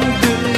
Yalan